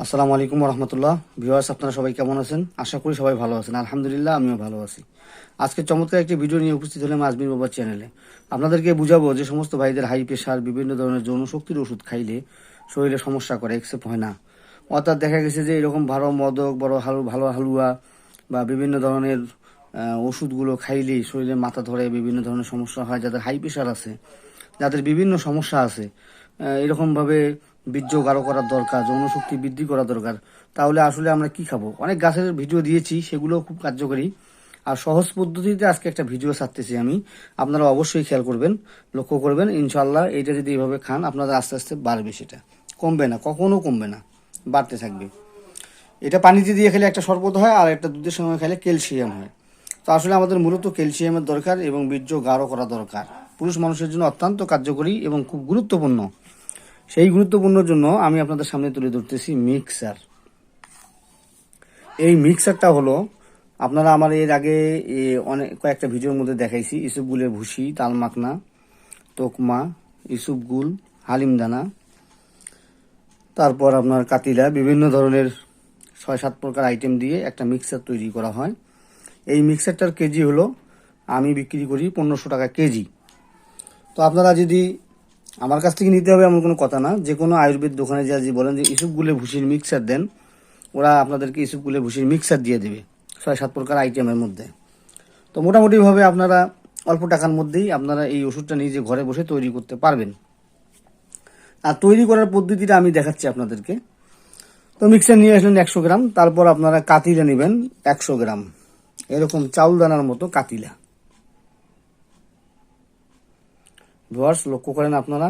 আসসালামু আলাইকুম রহমতুল্লাহ ভিউয়ার্স, আপনারা সবাই কেমন আছেন? আশা করি সবাই ভালো আছেন। আলহামদুলিল্লাহ, আমিও ভালো আছি। আজকে চমৎকার একটি ভিডিও নিয়ে উপস্থিত হলাম আজমির বাবার চ্যানেলে। আপনাদেরকে বুঝাবো যে সমস্ত ভাইদের হাই প্রেশার বিভিন্ন ধরনের যৌন শক্তির ওষুধ খাইলে শরীরে সমস্যা করে একসেপ্ট হয় না। অর্থাৎ দেখা গেছে যে এরকম ভালো মদক, বড় হালু, ভালো হালুয়া বা বিভিন্ন ধরনের ওষুধগুলো খাইলেই শরীরে মাথা ধরে, বিভিন্ন ধরনের সমস্যা হয়, যাদের হাই প্রেশার আছে, যাদের বিভিন্ন সমস্যা আছে এরকমভাবে বীর্য গাঢ় করার দরকার যৌন শক্তি বৃদ্ধি করা দরকার। তাহলে আসলে আমরা কি খাব? অনেক গাছের ভিডিও দিয়েছি সেগুলো খুব কার্যকরী। আর সহজ পদ্ধতিতে আজকে একটা ভিডিও ছাড়তেছি আমি। আপনারা অবশ্যই খেয়াল করবেন, লক্ষ্য করবেন ইনশাল্লাহ এটা যদি এইভাবে খান, আপনাদের আস্তে আস্তে বাড়বে সেটা। কমবে না, কখনো কমবে না, বাড়তে থাকবে। এটা পানিতে দিয়ে খেলে একটা শরবত হয়, আর একটা দুধের সঙ্গে খেলে ক্যালসিয়াম হয়। তো আসলে আমাদের মূলত ক্যালসিয়ামের দরকার এবং বীর্য গাঢ় করা দরকার। পুরুষ মানুষের জন্য অত্যন্ত কার্যকরী এবং খুব গুরুত্বপূর্ণ। সেই গুরুত্বপূর্ণর জন্য আমি আপনাদের সামনে তুলে ধরতেছি মিক্সার। এই মিক্সারটা হলো, আপনারা আমার এর আগে অনেক কয়েকটা ভিডিওর মধ্যে দেখাইছি ইসুপগুলের ভুসি তালমাকনা তোকমা ইসুপগুল হালিমদানা তারপর আপনার কাতিলা, বিভিন্ন ধরনের ছয় সাত প্রকার আইটেম দিয়ে একটা মিক্সার তৈরি করা হয়। এই মিক্সারটার কেজি হলো, আমি বিক্রি করি পনেরোশো টাকা কেজি। তো আপনারা যদি আমার কাছ থেকে নিতে হবে এমন কোনো কথা না। যে কোনো আয়ুর্বেদ দোকানে যা যে বলেন যে ইসুপগুলে ভুসির মিক্সার দেন, ওরা আপনাদেরকে ইসুপগুলে ভুসির মিক্সার দিয়ে দেবে ছয়, সাত প্রকার আইটেমের মধ্যে। তো মোটামুটিভাবে আপনারা অল্প টাকার মধ্যেই আপনারা এই ওষুধটা নিজে ঘরে বসে তৈরি করতে পারবেন। আর তৈরি করার পদ্ধতিটা আমি দেখাচ্ছি আপনাদেরকে। তো মিক্সার নিয়ে আসলেন একশো গ্রাম, তারপর আপনারা কাতিলা নেবেন একশো গ্রাম। এরকম চাউল দানার মতো কাতিলা। ভিউয়ার্স লক্ষ্য করেন আপনারা।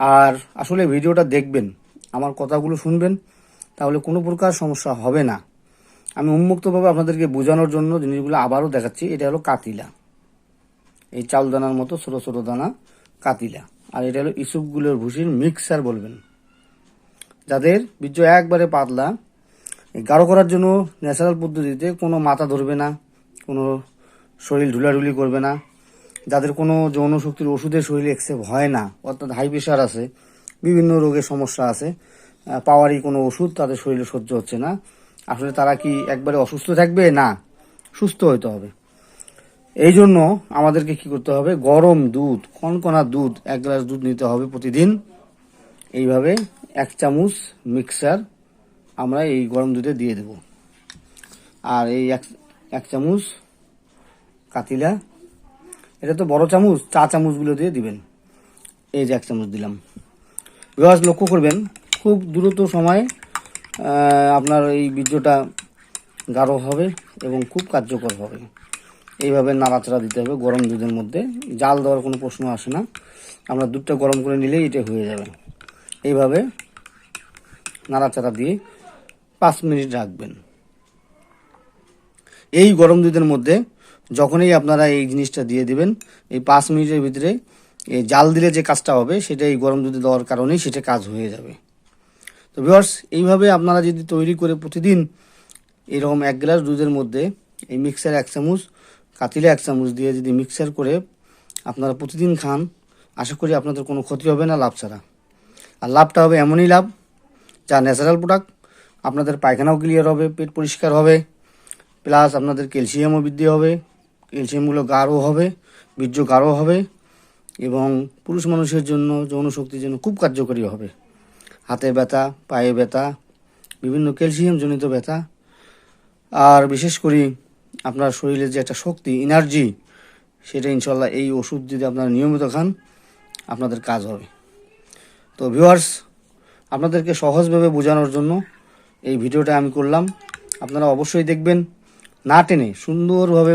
আর আসলে ভিডিওটা দেখবেন, আমার কথাগুলো শুনবেন, তাহলে কোনো প্রকার সমস্যা হবে না। আমি উন্মুক্তভাবে আপনাদেরকে বোঝানোর জন্য জিনিসগুলো আবারও দেখাচ্ছি, এটা হলো কাতিলা। এই চাল দানার মতো ছোট ছোট দানা, কাতিলা। আর এটা হলো ইসুপগুলোর ভুসির মিক্সার বলবেন। যাদের বীর্য একবারে পাতলা গাঢ় করার জন্য ন্যাচারাল পদ্ধতিতে কোনো মাথা ধরবে না, কোনো শরীর ঢুলাঢুলি করবে না যাদের কোনো যৌন শক্তির ওষুধের শরীরে এক্সেপ হয় না, অর্থাৎ হাই প্রেশার আছে, বিভিন্ন রোগের সমস্যা আছে পাওয়ারই কোনো ওষুধ তাদের শরীরে সহ্য হচ্ছে না। আসলে তারা কি একবারে অসুস্থ থাকবে? না, সুস্থ হইতে হবে। এই জন্য আমাদেরকে কি করতে হবে? গরম দুধ, কনকনা দুধ, এক গ্লাস দুধ নিতে হবে প্রতিদিন। এইভাবে এক চামচ মিক্সার আমরা এই গরম দুধে দিয়ে দেব। আর এই এক এক চামচ কাতিলা এটা তো বড় চামচ, চা চামচগুলো দিয়ে দিবেন। এই যে এক চামচ দিলাম। বিভাস, লক্ষ্য করবেন, খুব দ্রুত সময়ে আপনার এই বীর্যটা গাঢ় হবে এবং খুব কার্যকর হবে। এইভাবে নাড়াচাড়া দিতে হবে গরম দুধের মধ্যে। জাল দেওয়ার কোনো প্রশ্ন আসে না। আমরা দুধটা গরম করে নিলেই এটা হয়ে যাবে। এইভাবে নাড়াচাড়া দিয়ে পাঁচ মিনিট রাখবেন। এই গরম দুধের মধ্যে যখনই আপনারা এই জিনিসটা দিয়ে দিবেন, এই পাঁচ মিনিটের ভিতরে এই জাল দিলে যে কাজটা হবে, সেটা এই গরম দুধে দেওয়ার কারণেই সেটা কাজ হয়ে যাবে। তো ভিউয়ার্স এইভাবে আপনারা যদি তৈরি করে প্রতিদিন এরকম এক গ্লাস দুধের মধ্যে এই মিক্সার এক চামচ, কাতিলে এক চামচ দিয়ে যদি মিক্সার করে আপনারা প্রতিদিন খান, আশা করি আপনাদের কোনো ক্ষতি হবে না, লাভ ছাড়া। আর লাভটা হবে এমনই লাভ, যা ন্যাচারাল প্রোডাক্ট আপনাদের পায়খানাও ক্লিয়ার হবে, পেট পরিষ্কার হবে প্লাস আপনাদের ক্যালসিয়ামও বৃদ্ধি হবে। ক্যালসিয়ামগুলো গাঢ় হবে, বীর্য গাঢ় হবে এবং পুরুষ মানুষের জন্য যৌন শক্তির জন্য খুব কার্যকরী হবে। হাতে ব্যথা, পায়ে ব্যথা, বিভিন্ন ক্যালসিয়ামজনিত ব্যথা। আর বিশেষ করে আপনার শরীরের যে একটা শক্তি, এনার্জি, সেটা ইনশাল্লাহ এই ওষুধ যদি আপনারা নিয়মিত খান, আপনাদের কাজ হবে। তো ভিউয়ার্স, আপনাদেরকে সহজভাবে বোঝানোর জন্য এই ভিডিওটা আমি করলাম। আপনারা অবশ্যই দেখবেন, না টেনে সুন্দরভাবে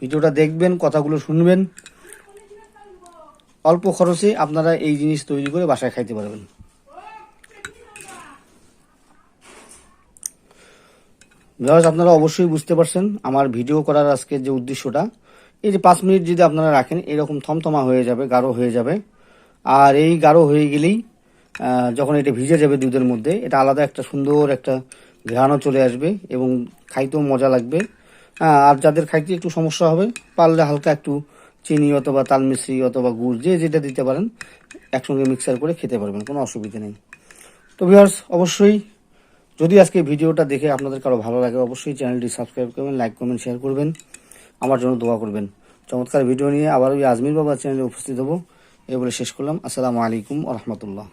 ভিডিওটা দেখবেন, কথাগুলো শুনবেন। অল্প খরচে আপনারা এই জিনিস তৈরি করে বাসায় খাইতে পারবেন। ভিউয়ার্স, আপনারা অবশ্যই বুঝতে পারছেন আমার ভিডিও করার আজকে যে উদ্দেশ্যটা। এই যে পাঁচ মিনিট যদি আপনারা রাখেন, এরকম থমথমা হয়ে যাবে, গাঢ় হয়ে যাবে। আর এই গাঢ় হয়ে গেলেই যখন এটা ভিজে যাবে দুধের মধ্যে, এটা আলাদা একটা সুন্দর একটা ঘ্রাণও চলে আসবে এবং খাইতেও মজা লাগবে। আর যাদের খাইতে একটু সমস্যা হবে, পারলে হালকা একটু চিনি অথবা তাল মিশ্রি অথবা গুড়, যে যেটা দিতে পারেন, একসঙ্গে মিক্সার করে খেতে পারবেন, কোনো অসুবিধা নেই। তো ভিউয়ার্স অবশ্যই যদি আজকে ভিডিওটা দেখে আপনাদের কারও ভালো লাগে, অবশ্যই চ্যানেলটি সাবস্ক্রাইব করবেন লাইক কমেন্ট শেয়ার করবেন। আমার জন্য দোয়া করবেন। চমৎকার ভিডিও নিয়ে আবার ওই আজমির বাবার চ্যানেলে উপস্থিত হব। এ বলে শেষ করলাম। আসসালামু আলাইকুম রহমতুল্লাহ।